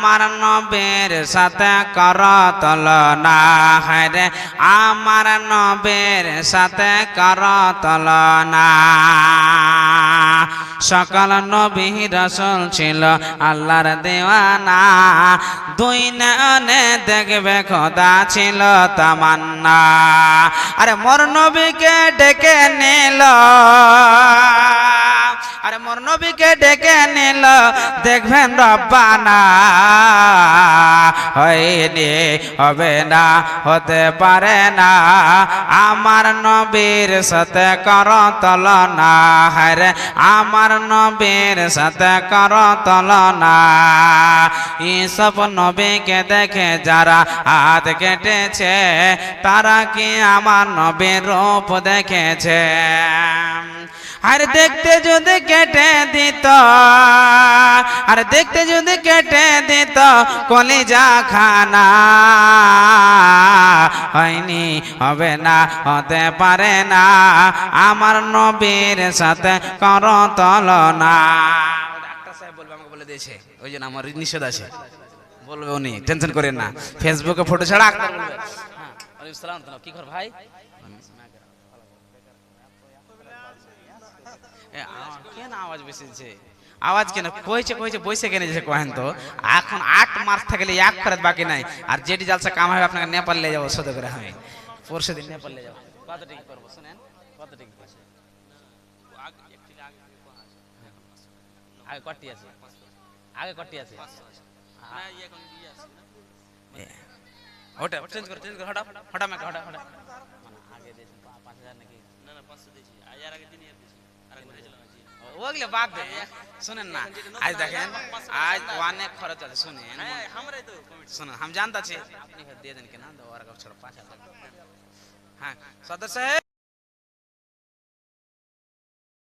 আমার নবীর সাথে কর তুলনা হরে আমার নবীর সাথে কর তুলনা। সকাল নবী রসুল ছিল আল্লাহর দেওয়ানা। দুই নয়নে দেখবে খোদা ছিল তামান্না। আরে মোর নবীকে ডেকে নিল। ডেকে নিল, দেখবেন রব্বানা। হয়নি, হবে না, হতে পারে না। আমার নবীর সাথে কর তলনা হরে আমার নবীর সাথে কর তলনা। এইসব নবীকে দেখে যারা হাত কেটেছে, তারা কি আমার নবীর রূপ দেখেছে? আর দেখতে যদি কেটে দিত, আর দেখতে যদি কেটে দিত, কলিজা খানা হয়নি, হবে না, হতে পারে না। আমার নবীর সাথে কর তলনা। ডাক্তার সাহেব বলবে বলে দিয়েছে, ওই জন্য আমার আছে। টেনশন না, ফেসবুকে ফটো ছাড়া হ্যাঁ কি ভাই? কেন আওয়াজ আওয়াজ কেন? কইছে কইছে বইসে কহেন তো? এখন আট থাকলে এক বাকি নাই। আর কাম আপনাকে নেপাল নিয়ে যাব করে আমি পরশু দিন নেপাল নিয়ে আগে কটি আছে? আগে কটি আছে? হটা ওগুলো বাদ দেন শুনেন না। আজ দেখেন আজ অনেক খরচ আছে শুনেন। শুনেন আমি জানতাছি আপনি দিয়ে দেন কেনা? দেওয়ার ছড়া পাঁচ হাজার হ্যাঁ সদর